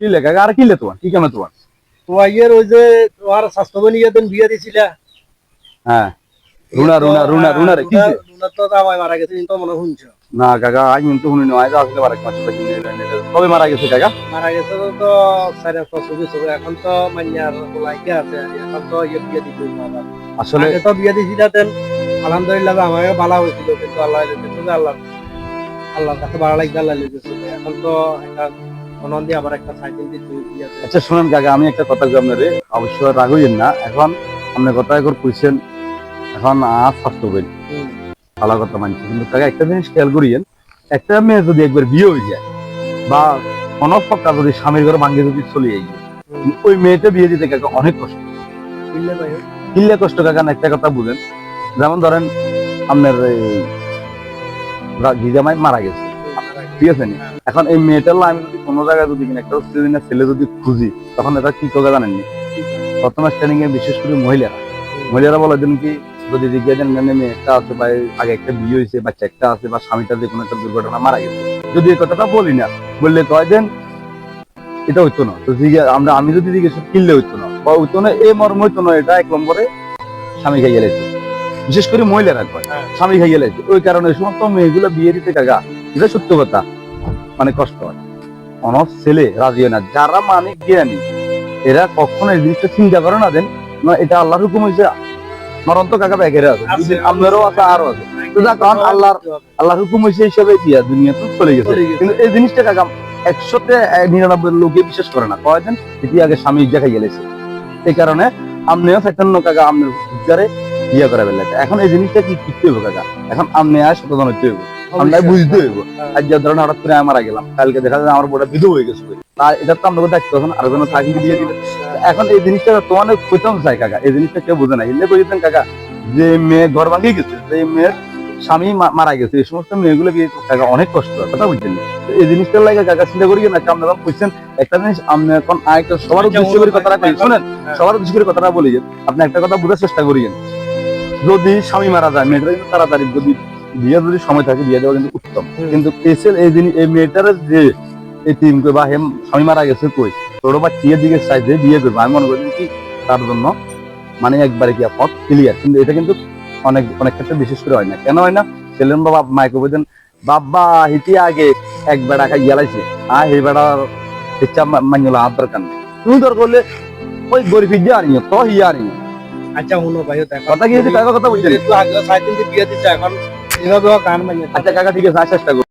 কিলে? কাকা আর কিলে তোমার? কি কেমন তোমার? তোমার ইয়ের ওই যে তোমার স্বাস্থ্যবান ইয়েদিন বিয়ে দিছিলা। হ্যাঁ। রুনা রুনা রুনা রুনা রে কিছে রুনা তো জামাই মারা গেছে কিন্তু মনে শুনছ। না কাকা আই কিন্তু শুনি নয় আসলে মারা মাছ কবে মারা গেছে কাকা? মারা গেছে তো তো সাড়ে ছশো বিশ এখন তো মাইয়ার লাইকে আছে এখন তো ইয়ে বিয়ে দিতে আসলে তো বিয়ে দিছিলাতেন আলহামদুলিল্লাহ আমাকে ভালো হয়েছিল কিন্তু আল্লাহ আল্লাহ আল্লাহর কাছে ভালো লাগবে আল্লাহ এখন তো একটা মনন আবার একটা সাইকেল দিতে আচ্ছা শুনেন কাকা আমি একটা কথা আপনারে অবশ্য রাগ হইয়েন না। এখন আপনি কথা কইছেন এখন আর স্বাস্থ্য করি হুম। ভালো কথা মানছি। কিন্তু কাকা একটা জিনিস খেয়াল করিয়েন একটা মেয়ে যদি একবার বিয়ে হয়ে যায় বা কোনো পক্কা যদি স্বামীর ঘরে ভাঙ্গে যদি চলে যাই ওই মেয়েটা বিয়ে দিতে কাকা অনেক কষ্ট। কিল্লে কষ্ট কাকা একটা কথা বুঝেন যেমন ধরেন আপনার জিজামাই মারা গেছে। ঠিক আছে এখন এই মেয়েটার আমি যদি কোনো জায়গায় যদি কিনা একটা অস্ট্রেলিয়ান ছেলে যদি খুঁজি তখন এটা কি করে জানেননি বর্তমান স্ট্যান্ডিং এ বিশেষ করে মহিলারা। মহিলারা বলে দেন কি যদি জিজ্ঞাসা দেন মানে মেয়েটা আছে বা আগে একটা বিয়ে হয়েছে বাচ্চা একটা আছে বা স্বামীটা যে কোনো একটা দুর্ঘটনা মারা গেছে। যদি এই কথাটা বলি না বললে কয় দেন এটা হইতো না। তো আমরা আমি যদি জিজ্ঞেস কিনলে হইতো না? বা হইতো না এই মর্ম হইতো না এটা এক নম্বরে স্বামী খাইয়ে গেছে বিশেষ করে মহিলারা কয় হ্যাঁ। স্বামী খাইয়ে গেছে ওই কারণে সমস্ত মেয়েগুলো বিয়ে দিতে কাকা এটা সত্য কথা। মানে কষ্ট। হয় অনস ছেলে রাজি হয় না। যারা মানে জ্ঞানী এরা কখনো এই জিনিসটা চিন্তা করে না দেন না এটা আল্লাহর হুকুম হয়েছে মরন্ত কাকা ব্যাগের আছে আপনারও আছে আরও আছে। তো যাক, কারণ আল্লাহর- আল্লাহর হুকুম হয়েছে হিসাবে দিয়া দুনিয়া তো চলে গেছে। কিন্তু এই জিনিসটা কাকা একশোতে নিরানব্বই লোকে বিশ্বাস করে না। কয়দিন এটি আগে স্বামী দেখা গেলেছে। এই কারণে আপনিও চাইতেন না কাকা আপনার উদ্ধারে বিয়ে করে বেলাতে এখন এই জিনিসটা কি শিখতে হইব কাকা? এখন আপনি আর সচেতন হইতে হইব। আমরা বুঝতে হইব। আজ যে ধরেন হঠাৎ করে মারা গেলাম কালকে দেখা যায় আমার বড় বিধু হয়ে গেছে। আর এটা তো আপনাকে দেখতে হবে আর কোনো চাকরি দিয়ে দিলে এখন এই জিনিসটা তোমার কইতাম চাই কাকা। এই জিনিসটা কেউ বোঝে না। এলে কইতেন কাকা? যে মেয়ে ঘর ভাঙিয়ে গেছে যে মেয়ের স্বামী মারা গেছে এই সমস্ত মেয়েগুলো কাকা অনেক কষ্ট হয়? কথা বুঝছেন? এই জিনিসটার লাগে কাকা চিন্তা করি না আপনি যখন বুঝছেন একটা জিনিস আপনি এখন আরেকটা সবার উদ্দেশ্য করে কথাটা কই শুনেন হ্যাঁ। সবার উদ্দেশ্য করে কথাটা বলি আপনি একটা কথা বোঝার চেষ্টা করিয়েন যদি স্বামী মারা যায় মেয়েটা তাড়াতাড়ি যদি বিয়ে যদি সময় থাকে বিয়ে দেওয়া কিন্তু উত্তম। কিন্তু এসেল এই জিনিস এই মেয়েটার যে এই টিম কই বা হেম স্বামী মারা গেছে কই তোর বা চিয়ের দিকে চাইছে বিয়ে করব? আমি মনে করি কি তার জন্য মানে একবারে কি পথ ক্লিয়ার কিন্তু এটা কিন্তু অনেক অনেক ক্ষেত্রে বিশেষ করে হয় না। কেন হয় না? ছেলেন বাবা মাইকে বলতেন বাবা হিতি আগে এক বেড়া খাই গেলাইছে আ এই বেড়ার ইচ্ছা মানিলা আর দরকার নেই। তুমি দর করলে ওই গরিব হিজা আনিও তো হিয়া আনিও আচ্ছা শুনো ভাই কথা কি কাকা কথা বুঝছেন যেহেতু আগে সাইকেল দিয়ে বিয়ে দিচ্ছে এখন এভাবে কান মাইনে আচ্ছা কাকা ঠিক আছে আসার